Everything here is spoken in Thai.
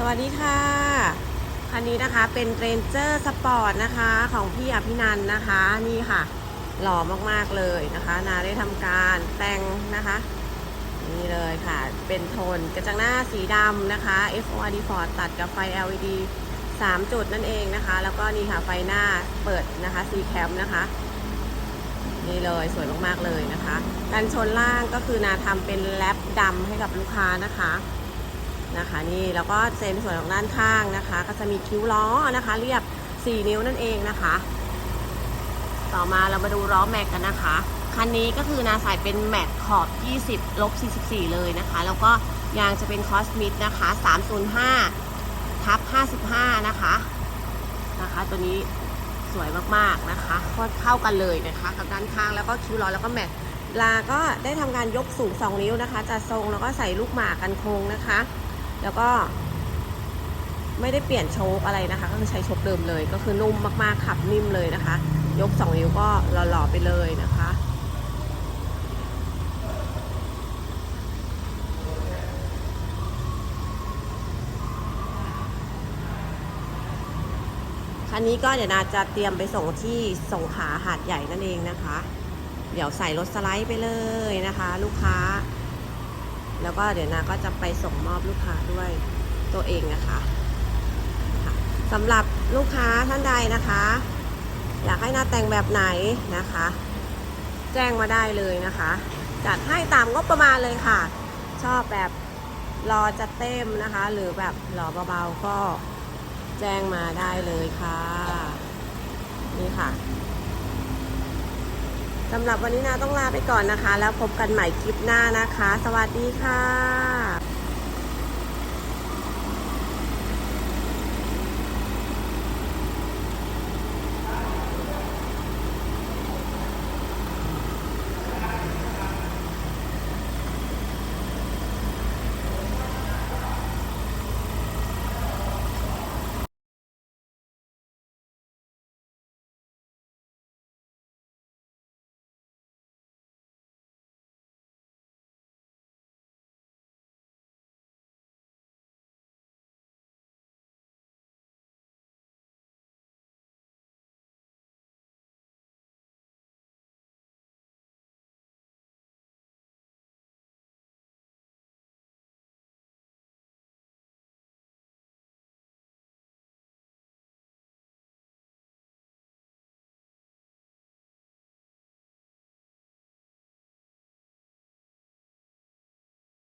สวัสดีค่ะ คันนี้นะคะเป็นเรนเจอร์สปอร์ตนะคะของพี่อภินันนะคะ นี่ค่ะ หล่อมากๆเลยนะคะ นาได้ทำการแต่งนะคะ นี่เลยค่ะ เป็นโทนกระจังหน้าสีดำนะคะ FORD Ford ตัดกับไฟ LED 3 จุดนั่นเองนะคะ แล้วก็นี่ค่ะไฟหน้าเปิดนะคะ C cam นะคะ นี่เลยสวยมากๆเลยนะคะ กันชนล่างก็คือนาทำเป็นแรปดำให้กับลูกค้านะคะ นะคะนี่แล้วก็เซนส่วนของด้านข้างนะคะ ก็จะมีคิ้วล้อนะคะ เรียบ 4 นิ้วนั่นเองนะคะ ต่อมาเรามาดูล้อแม็กกันนะคะ คันนี้ก็คือนาใส่เป็นแม็กขอบ 20ลบ44 เลยนะคะ แล้วก็ยางจะเป็นคอสมิดนะคะ 305ทับ55 นะคะนะคะ ตัวนี้สวยมากๆนะคะก็เข้ากันเลยนะคะกับด้านข้างแล้วก็คิ้วล้อแล้วก็แม็กลาก็ได้ทำการยกสูง 2 นิ้วนะคะ จัดทรงแล้วก็ใส่ลูกหมากกันโค้งนะคะ แล้วก็ ไม่ได้เปลี่ยนโชคอะไรนะคะ ก็คือใช้โชคเดิมเลย ก็คือนุ่มมากๆขับนิ่มเลยนะคะ ยก2นิ้วก็หล่อๆไปเลยนะคะคันนี้ก็เดี๋ยวนาจะเตรียมไปส่งที่สงขาหาดใหญ่นั่นเองนะคะ เดี๋ยวใส่รถสไลด์ไปเลยนะคะ ลูกค้า แล้วก็เดี๋ยวนาก็จะไปส่งมอบลูกค้าด้วยตัวเองนะคะสำหรับลูกค้าท่านใดนะคะ อยากให้นาแต่งแบบไหนนะคะ แจ้งมาได้เลยนะคะ จัดให้ตามงบประมาณเลยค่ะ ชอบแบบรอจะเต็มนะคะ หรือแบบรอเบาๆก็แจ้งมาได้เลยค่ะ นี่ค่ะ สำหรับวันนี้นาต้องลาไปก่อนนะคะ แล้วพบกันใหม่คลิปหน้านะคะ สวัสดีค่ะ